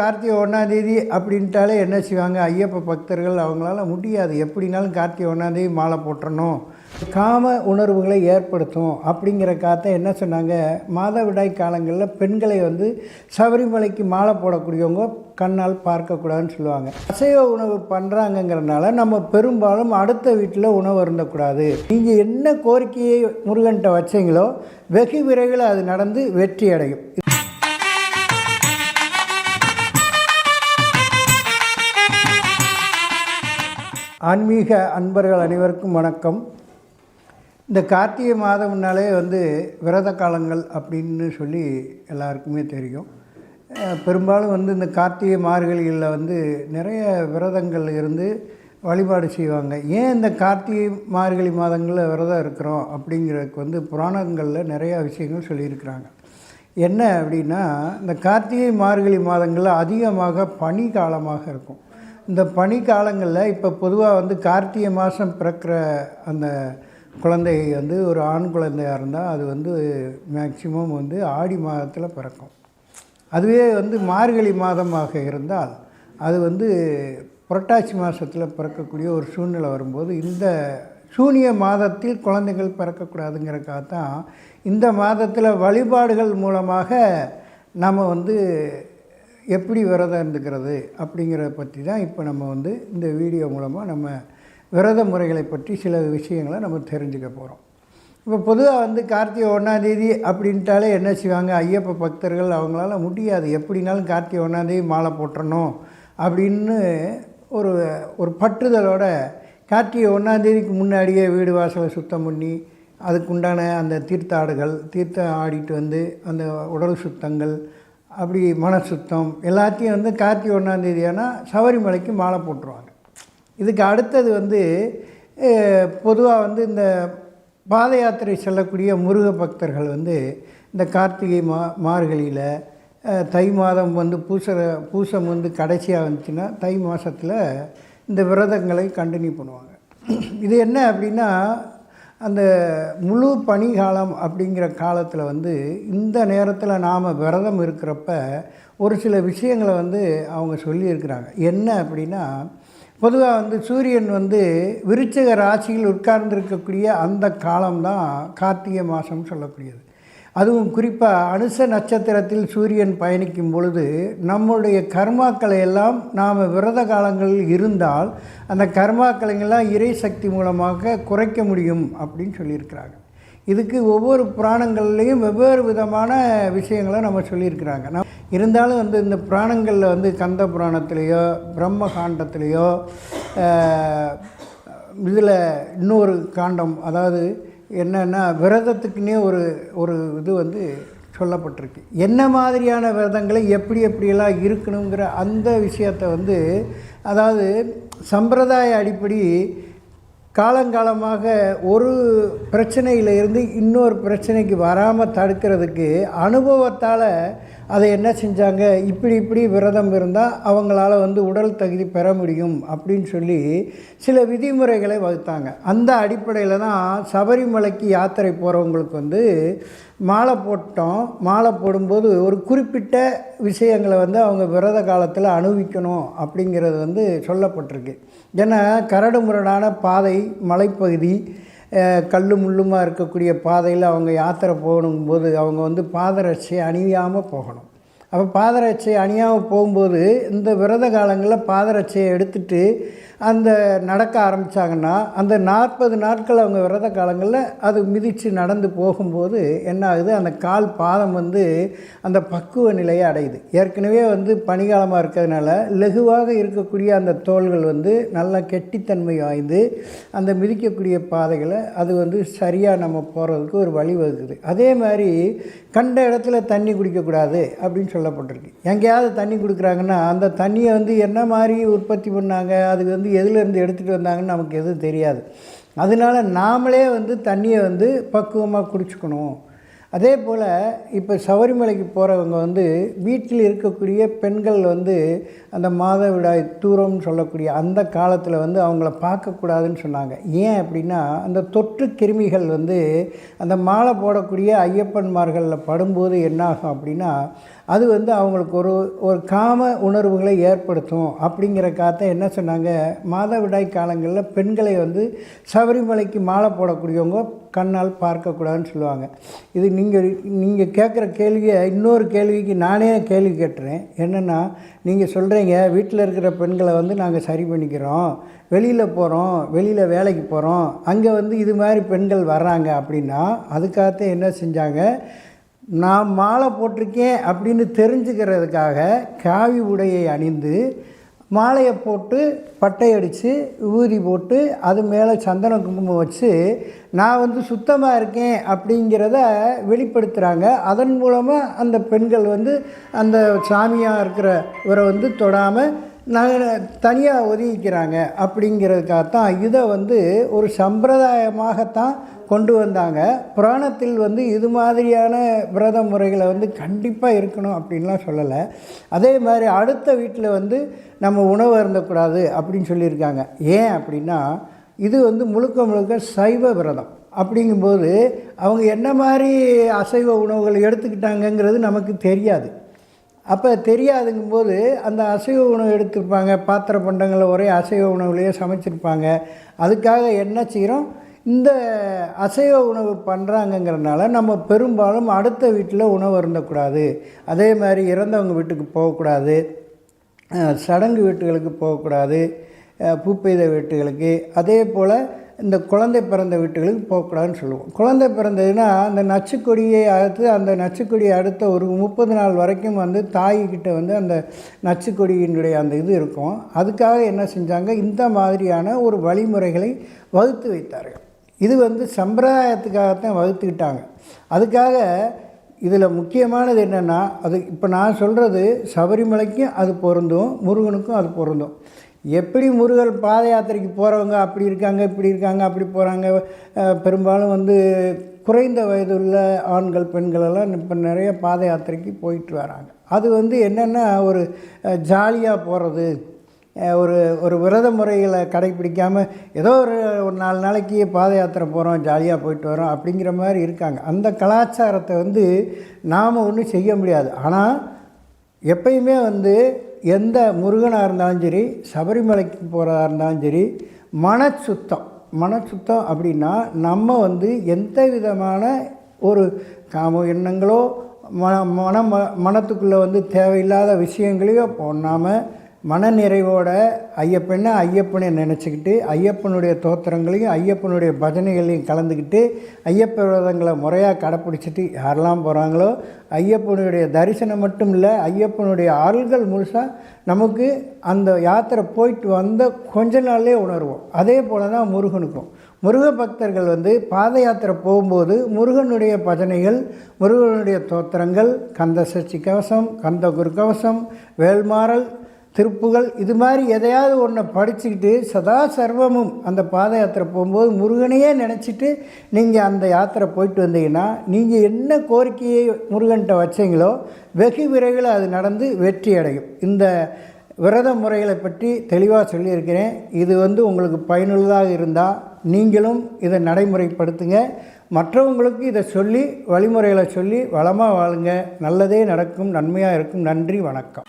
கார்த்திகை ஒன்றாந்தேதி அப்படின்ட்டாலே என்ன செய்வாங்க? ஐயப்ப பக்தர்கள் அவங்களால முடியாது. எப்படினாலும் கார்த்திகை ஒன்றாந்தேதி மாலை போட்டுறணும். காம உணர்வுகளை ஏற்படுத்தும் அப்படிங்கிற காத்த என்ன சொன்னாங்க? மாதவிடாய் காலங்களில் பெண்களை வந்து சபரிமலைக்கு மாலை போடக்கூடியவங்க கண்ணால் பார்க்கக்கூடாதுன்னு சொல்லுவாங்க. அசைவ உணவு பண்ணுறாங்கங்கிறனால நம்ம பெரும்பாலும் அடுத்த வீட்டில் உணவு இருந்தக்கூடாது நீங்கள் என்ன கோரிக்கையை முருகன்கிட்ட வச்சீங்களோ வெகு விரைவில் அது நடந்து வெற்றி அடையும் ஆன்மீக அன்பர்கள் அனைவருக்கும் வணக்கம். இந்த கார்த்திகை மாதம்னாலே வந்து விரத காலங்கள் அப்படின்னு சொல்லி எல்லாருக்குமே தெரியும். பெரும்பாலும் வந்து இந்த கார்த்திகை மார்கழிகளில் வந்து நிறைய விரதங்கள் இருந்து வழிபாடு செய்வாங்க. ஏன் இந்த கார்த்திகை மார்கழி மாதங்களில் விரதம் இருக்கிறோம் அப்படிங்கிறதுக்கு வந்து புராணங்களில் நிறையா விஷயங்கள் சொல்லியிருக்கிறாங்க. என்ன அப்படின்னா இந்த கார்த்திகை மார்கழி மாதங்களில் அதிகமாக பனி காலமாக இருக்கும். இந்த பனி காலங்களில் இப்போ பொதுவாக வந்து கார்த்திகை மாதம் பிறக்கிற அந்த குழந்தை வந்து ஒரு ஆண் குழந்தையாக இருந்தால் அது வந்து மேக்சிமம் வந்து ஆடி மாதத்தில் பிறக்கும். அதுவே வந்து மார்கழி மாதமாக இருந்தால் அது வந்து புரட்டாசி மாதத்தில் பிறக்கக்கூடிய ஒரு சூழ்நிலை வரும்போது இந்த சூனிய மாதத்தில் குழந்தைகள் பிறக்கக்கூடாதுங்கிறக்காக தான் இந்த மாதத்தில் வழிபாடுகள் மூலமாக நம்ம வந்து எப்படி விரதம் இருந்துக்கிறது அப்படிங்கிறத பற்றி தான் இப்போ நம்ம வந்து இந்த வீடியோ மூலமாக நம்ம விரத முறைகளை பற்றி சில விஷயங்களை நம்ம தெரிஞ்சுக்க போகிறோம். இப்போ பொதுவாக வந்து கார்த்திகை ஒன்றாந்தேதி அப்படின்ட்டாலே என்ன செய்வாங்க? ஐயப்ப பக்தர்கள் அவங்களால முடியாது. எப்படினாலும் கார்த்திகை ஒன்றாந்தேதி மாலை போட்டுறணும் அப்படின்னு ஒரு ஒரு பற்றுதலோட கார்த்திகை ஒன்றாந்தேதிக்கு முன்னாடியே வீடு வாசலை சுத்தம் பண்ணி அதுக்குண்டான அந்த தீர்த்தாடுகள் தீர்த்தம் ஆடிட்டு வந்து அந்த உடல் சுத்தங்கள் அப்படி மன சுத்தம் எல்லாத்தையும் வந்து கார்த்திகை ஒன்றாந்தேதி ஆனால் சபரிமலைக்கு மாலை போட்டுருவாங்க. இதுக்கு அடுத்தது வந்து பொதுவாக வந்து இந்த பாத யாத்திரை செல்லக்கூடிய முருக பக்தர்கள் வந்து இந்த கார்த்திகை மா மார்கழியில் தை மாதம் வந்து பூச பூசம் வந்து கடைசியாக வந்துச்சுன்னா தை மாதத்தில் இந்த விரதங்களை கண்டினியூ பண்ணுவாங்க. இது என்ன அப்படின்னா அந்த முழு பனிகாலம் அப்படிங்கிற காலத்தில் வந்து இந்த நேரத்தில் நாம் விரதம் இருக்கிறப்ப ஒரு சில விஷயங்களை வந்து அவங்க சொல்லியிருக்கிறாங்க. என்ன அப்படின்னா பொதுவாக வந்து சூரியன் வந்து விருச்சக ராசியில் உட்கார்ந்திருக்கக்கூடிய அந்த காலம்தான் கார்த்திகை மாதம் சொல்லக்கூடியது. அதுவும் குறிப்பாக அனுச நட்சத்திரத்தில் சூரியன் பயணிக்கும் பொழுது நம்முடைய கர்மாக்களை எல்லாம் நாம் விரத காலங்களில் இருந்தால் அந்த கர்மாக்களை இறை சக்தி மூலமாக குறைக்க முடியும் அப்படின்னு சொல்லியிருக்கிறாங்க. இதுக்கு ஒவ்வொரு புராணங்கள்லேயும் வெவ்வேறு விதமான விஷயங்களை நம்ம சொல்லியிருக்கிறாங்க. நான் இருந்தாலும் வந்து இந்த புராணங்களில் வந்து கந்த புராணத்திலேயோ பிரம்மகாண்டத்திலேயோ இதில் இன்னொரு காண்டம் அதாவது என்னென்னா விரதத்துக்குன்னே ஒரு ஒரு இது வந்து சொல்லப்பட்டிருக்கு. என்ன மாதிரியான விரதங்களை எப்படி எப்படியெல்லாம் இருக்கணுங்கிற அந்த விஷயத்தை வந்து அதாவது சம்பிரதாய அடிப்படி காலங்காலமாக ஒரு பிரச்சனையில் இருந்து இன்னொரு பிரச்சனைக்கு வராமல் தடுக்கிறதுக்கு அனுபவத்தால் அதை என்ன செஞ்சாங்க? இப்படி இப்படி விரதம் இருந்தால் அவங்களால வந்து உடல் தகுதி பெற முடியும் அப்படின்னு சொல்லி சில விதிமுறைகளை வகுத்தாங்க. அந்த அடிப்படையில் தான் சபரிமலைக்கு யாத்திரை போகிறவங்களுக்கு வந்து மாலை போட்டோம். மாலை போடும்போது ஒரு குறிப்பிட்ட விஷயங்களை வந்து அவங்க விரத காலத்தில் அணுவிக்கணும் அப்படிங்கிறது வந்து சொல்லப்பட்டிருக்கு. ஏன்னா கரடு முரடான பாதை மலைப்பகுதி கல்லு முள்ளுமாக இருக்கக்கூடிய பாதையில் அவங்க யாத்திரை போகணும்போது அவங்க வந்து பாதரட்சை அணியாமல் போகணும். அப்போ பாதரட்சை அணியாமல் போகும்போது இந்த விரத காலங்களில் பாதரட்சையை எடுத்துகிட்டு அந்த நடக்க ஆரம்பித்தாங்கன்னா அந்த நாற்பது நாட்கள் அவங்க விரத காலங்களில் அது மிதித்து நடந்து போகும்போது என்ன ஆகுது அந்த கால் பாதம் வந்து அந்த பக்குவ நிலையை அடையுது. ஏற்கனவே வந்து பனிகாலமாக இருக்கிறதுனால லகுவாக இருக்கக்கூடிய அந்த தோள்கள் வந்து நல்லா கெட்டித்தன்மை வாய்ந்து அந்த மிதிக்கக்கூடிய பாதைகளை அது வந்து சரியாக நம்ம போகிறதுக்கு ஒரு வழி வகுக்குது. அதே மாதிரி கண்ட இடத்துல தண்ணி குடிக்கக்கூடாது அப்படின்னு சொல்லப்பட்டிருக்கு. எங்கேயாவது தண்ணி கொடுக்குறாங்கன்னா அந்த தண்ணியை வந்து என்ன மாதிரி உற்பத்தி பண்ணாங்க? அது வந்து எதுலேருந்து எடுத்துகிட்டு வந்தாங்கன்னு நமக்கு எதுவும் தெரியாது. அதனால நாமளே வந்து தண்ணியை வந்து பக்குவமாக குடிச்சுக்கணும். அதே போல் இப்போ சபரிமலைக்கு போகிறவங்க வந்து வீட்டில் இருக்கக்கூடிய பெண்கள் வந்து அந்த மாதவிடாய் தூரம்னு சொல்லக்கூடிய அந்த காலத்தில் வந்து அவங்கள பார்க்கக்கூடாதுன்னு சொன்னாங்க. ஏன் அப்படின்னா அந்த தொற்று கிருமிகள் வந்து அந்த மாலை போடக்கூடிய ஐயப்பன்மார்களில் படும்போது என்னாகும் அப்படின்னா அது வந்து அவங்களுக்கு ஒரு ஒரு காம உணர்வுகளை ஏற்படுத்தும் அப்படிங்கிற காத்த என்ன சொன்னாங்க மாதவிடாய் காலங்களில் பெண்களை வந்து சபரிமலைக்கு மாலை போடக்கூடியவங்க கண்ணால் பார்க்கக்கூடாதுன்னு சொல்லுவாங்க. இது நீங்கள் நீங்கள் கேட்குற கேள்வியை இன்னொரு கேள்விக்கு நானே கேள்வி கேட்டுறேன். என்னென்னா நீங்கள் சொல்கிறீங்க வீட்டில் இருக்கிற பெண்களை வந்து நாங்கள் சரி பண்ணிக்கிறோம். வெளியில் போகிறோம் வெளியில் வேலைக்கு போகிறோம் அங்கே வந்து இது மாதிரி பெண்கள் வர்றாங்க அப்படின்னா அதுக்காகத்தான் என்ன செஞ்சாங்க? நான் மாலை போட்டிருக்கேன் அப்படின்னு தெரிஞ்சுக்கிறதுக்காக காவி உடையை அணிந்து மாலையை போட்டு பட்டை அடித்து ஊதி போட்டு அது மேலே சந்தன குங்குமம் வச்சு நான் வந்து சுத்தமாக இருக்கேன் அப்படிங்கிறத வெளிப்படுத்துகிறாங்க அதன் மூலமாக அந்த பெண்கள் வந்து அந்த சாமியாக இருக்கிற இவரை வந்து தொடாமல் நாங்கள் தனியாக ஒதுக்கிக்கிறாங்க அப்படிங்கிறதுக்காகத்தான் இதை வந்து ஒரு சம்பிரதாயமாகத்தான் கொண்டு வந்தாங்க. புராணத்தில் வந்து இது மாதிரியான விரத முறைகளை வந்து கண்டிப்பாக இருக்கணும் அப்படின்லாம் சொல்லலை. அதே மாதிரி அடுத்த வீட்டில் வந்து நம்ம உணவு இருந்தக்கூடாது அப்படின்னு சொல்லியிருக்காங்க. ஏன் அப்படின்னா இது வந்து முழுக்க முழுக்க சைவ விரதம். அப்படிங்கும்போது அவங்க என்ன மாதிரி அசைவ உணவுகள் எடுத்துக்கிட்டாங்கங்கிறது நமக்கு தெரியாது. அப்போ தெரியாதுங்கும்போது அந்த அசைவ உணவு எடுத்திருப்பாங்க. பாத்திர பண்டங்களை ஒரே அசைவ உணவுலையே சமைச்சிருப்பாங்க. அதுக்காக என்ன செய்கிறோம் இந்த அசைவ உணவு பண்ணுறாங்கங்கிறனால நம்ம பெரும்பாலும் அடுத்த வீட்டில் உணவு இருந்தக்கூடாது அதே மாதிரி இறந்தவங்க வீட்டுக்கு போகக்கூடாது. சடங்கு வீட்டுகளுக்கு போகக்கூடாது. பூப்பெய்த வீட்டுகளுக்கு. அதே போல் இந்த குழந்தை பிறந்த வீட்டுகளுக்கு போகக்கூடாதுன்னு சொல்லுவோம். குழந்தை பிறந்ததுன்னா அந்த நச்சுக்கொடியை அடுத்து அந்த நச்சுக்கொடியை அடுத்த ஒரு முப்பது நாள் வரைக்கும் வந்து தாய்கிட்ட வந்து அந்த நச்சுக்கொடியினுடைய அந்த இது இருக்கும். அதுக்காக என்ன செஞ்சாங்க? இந்த மாதிரியான ஒரு வழிமுறைகளை வகுத்து வைத்தார்கள். இது வந்து சம்பிரதாயத்துக்காகத்தான் வகுத்துக்கிட்டாங்க. அதுக்காக இதில் முக்கியமானது என்னென்னா அது இப்போ நான் சொல்கிறது சபரிமலைக்கும் அது பொருந்தும் முருகனுக்கும் அது பொருந்தும். எப்படி முருகன் பாத யாத்திரைக்கு போகிறவங்க அப்படி இருக்காங்க இப்படி இருக்காங்க அப்படி போகிறாங்க பெரும்பாலும் வந்து குறைந்த வயதுள்ள ஆண்கள் பெண்கள் எல்லாம் இப்போ நிறைய பாத யாத்திரைக்கு போயிட்டு வராங்க. அது வந்து என்னென்னா ஒரு ஜாலியாக போகிறது ஒரு ஒரு விரத முறைகளை கடைப்பிடிக்காமல் ஏதோ ஒரு ஒரு நாலு நாளைக்கு பாத யாத்திரை போகிறோம் ஜாலியாக போயிட்டு வரோம் அப்படிங்கிற மாதிரி இருக்காங்க. அந்த கலாச்சாரத்தை வந்து நாம் ஒன்றும் செய்ய முடியாது. ஆனால் எப்பயுமே வந்து எந்த முருகனாக இருந்தாலும் சரி சபரிமலைக்கு போகிறதா இருந்தாலும் சரி மனச்சுத்தம் மனச்சுத்தம் அப்படின்னா நம்ம வந்து எந்த விதமான ஒரு காம எண்ணங்களோ மன மன மனத்துக்குள்ளே வந்து தேவையில்லாத விஷயங்களையோ போடாமல் மனநிறைவோட ஐயப்பனை ஐயப்பனை நினச்சிக்கிட்டு ஐயப்பனுடைய தோத்திரங்களையும் ஐயப்பனுடைய பஜனைகளையும் கலந்துக்கிட்டு ஐயப்ப விரதங்களை முறையாக கடைப்பிடிச்சிட்டு யாரெல்லாம் போகிறாங்களோ ஐயப்பனுடைய தரிசனம் மட்டும் இல்லை ஐயப்பனுடைய அருள்கள் முழுசாக நமக்கு அந்த யாத்திரை போயிட்டு வந்த கொஞ்ச நாள்லேயே உணர்வோம். அதே போல் தான் முருகனுக்கும். முருக பக்தர்கள் வந்து பாத யாத்திரை போகும்போது முருகனுடைய பஜனைகள் முருகனுடைய தோத்திரங்கள் கந்த சச்சி கவசம் கந்த குரு கவசம் வேல்மாறல் திருப்புகள் இது மாதிரி எதையாவது ஒன்றை படிச்சுக்கிட்டு சதா சர்வமும் அந்த பாத யாத்திரை போகும்போது முருகனையே நினச்சிட்டு நீங்கள் அந்த யாத்திரை போயிட்டு வந்தீங்கன்னா நீங்கள் என்ன கோரிக்கையை முருகன்கிட்ட வச்சீங்களோ வெகு விரைவில் அது நடந்து வெற்றி அடையும். இந்த விரத முறைகளை பற்றி தெளிவாக சொல்லியிருக்கிறேன். இது வந்து உங்களுக்கு பயனுள்ளதாக இருந்தால் நீங்களும் இதை நடைமுறைப்படுத்துங்க. மற்றவங்களுக்கு இதை சொல்லி வழிமுறைகளை சொல்லி வளமாக வாழுங்க. நல்லதே நடக்கும் நன்மையாக இருக்கும். நன்றி வணக்கம்.